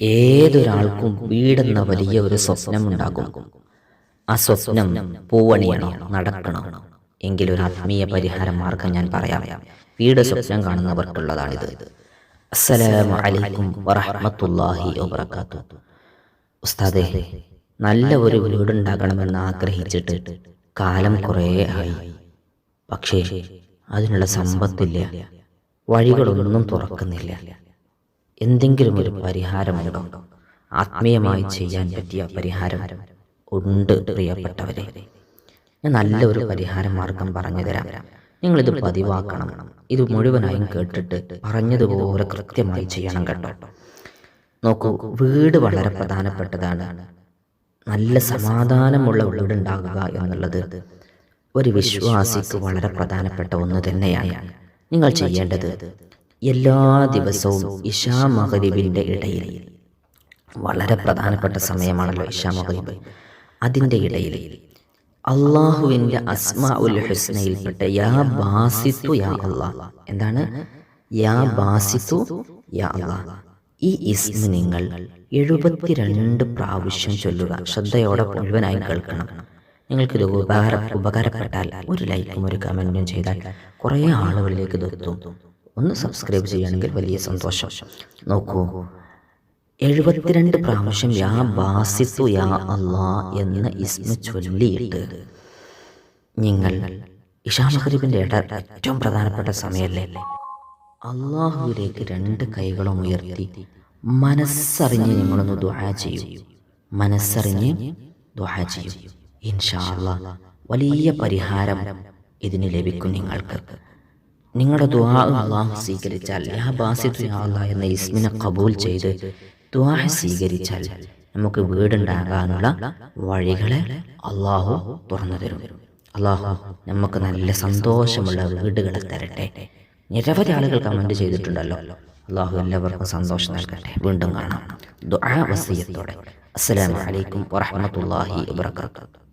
ഏതൊരാൾക്കും വീടെന്ന വലിയ ഒരു സ്വപ്നം ഉണ്ടാകും ആ സ്വപ്നം പൂവണിയണോ നടക്കണോ. എങ്കിലൊരു ആത്മീയ പരിഹാര മാർഗം ഞാൻ പറയാം. വീട് സ്വപ്നം കാണുന്നവർക്കുള്ളതാണിത്. അസ്സലാമു അലൈക്കും വറഹ്മത്തുള്ളാഹി വബറകാതുഹു. ഉസ്താദേ നല്ല ഒരു വീടുണ്ടാകണമെന്ന് ആഗ്രഹിച്ചിട്ട് കാലം കുറേ ആയി. പക്ഷേ അതിനുള്ള സമ്പത്തില്ല. വഴികളൊന്നും തുറക്കുന്നില്ല. എന്തെങ്കിലും ഒരു പരിഹാരമുണ്ടോ? ആത്മീയമായി ചെയ്യാൻ പറ്റിയ പരിഹാരം ഉണ്ട് പ്രിയപ്പെട്ടവരെ. ഞാൻ നല്ലൊരു പരിഹാര മാർഗം പറഞ്ഞു തരാം നിങ്ങളിത് പതിവാക്കണം. ഇത് മുഴുവനായും കേട്ടിട്ട് പറഞ്ഞതുപോലെ കൃത്യമായി ചെയ്യണം കേട്ടോ. നോക്കൂ വീട് വളരെ പ്രധാനപ്പെട്ടതാണ്. നല്ല സമാധാനമുള്ള വീടുണ്ടാകുക എന്നുള്ളത് ഒരു വിശ്വാസിക്ക് വളരെ പ്രധാനപ്പെട്ട ഒന്ന് തന്നെയാണ്. നിങ്ങൾ ചെയ്യേണ്ടത് എല്ലാ ദിവസവും ഇഷാ മഹരിബിന്റെ ഇടയിൽ. വളരെ പ്രധാനപ്പെട്ട സമയമാണല്ലോ ഇഷാ മഹരിബ് അതിന്റെ ഇടയിൽ അള്ളാഹുവിന്റെ അസ്മാ ഉൽ ഹുസ്നയിൽപ്പെട്ട യാ ബാസിത്തു യാ അള്ളാഹ്. എന്താണ്? യാ ബാസിത്തു യാ അള്ളാഹ്. ഈ ഇസ്മ നിങ്ങൾ എഴുപത്തിരണ്ട് പ്രാവശ്യം ചൊല്ലുക. ശ്രദ്ധയോടെ മുഴുവനായി കേൾക്കണം. നിങ്ങൾക്കിത് ഉപകാര ഉപകാരപ്പെട്ടാൽ ഒരു ലൈക്കും ഒരു കമന്റും ചെയ്താൽ കുറേ ആളുകളിലേക്ക് ഇത് എത്തും. ഒന്ന് സബ്സ്ക്രൈബ് ചെയ്യുകയാണെങ്കിൽ വലിയ സന്തോഷം. നോക്കൂ എഴുപത്തിരണ്ട് പ്രാവശ്യം യാ ബാസിത്തു യാ അള്ളാ എന്ന ഇസ്മ ചൊല്ലിയിട്ട് നിങ്ങൾ ഇഷാ മഹരീബിന്റെ ഇട ഏറ്റവും പ്രധാനപ്പെട്ട സമയമല്ലേ? അള്ളാഹുവിലേക്ക് രണ്ട് കൈകളും ഉയർത്തി മനസ്സറിഞ്ഞ് നിങ്ങളൊന്ന് ദുആ ചെയ്യൂ. മനസ്സറിഞ്ഞ് ദുആ ചെയ്യൂ. ഇൻഷാ അള്ളാ വലിയ പരിഹാരം ഇതിന് ലഭിക്കും നിങ്ങൾക്ക്. നിങ്ങളുടെ ദുആ അള്ളാഹു സ്വീകരിച്ചാൽ യാ ബാസിതു യാ എന്ന ഇസ്മിനെ കബൂൽ ചെയ്ത് ദുആ സ്വീകരിച്ചാൽ നമുക്ക് വീടുണ്ടാകാനുള്ള വഴികളെ അള്ളാഹു തുറന്നു തരും. അള്ളാഹു നമുക്ക് നല്ല സന്തോഷമുള്ള വീടുകളെ തരട്ടെ. നിരവധി ആളുകൾ കമന്റ് ചെയ്തിട്ടുണ്ടല്ലോ. അള്ളാഹു എല്ലാവർക്കും സന്തോഷം നൽകട്ടെ. വീണ്ടും കാണാം. ദുആ വസീയത്തോടെ. അസ്സലാമു അലൈക്കും വറഹ്മത്തുള്ളാഹി വബറകാതുഹു.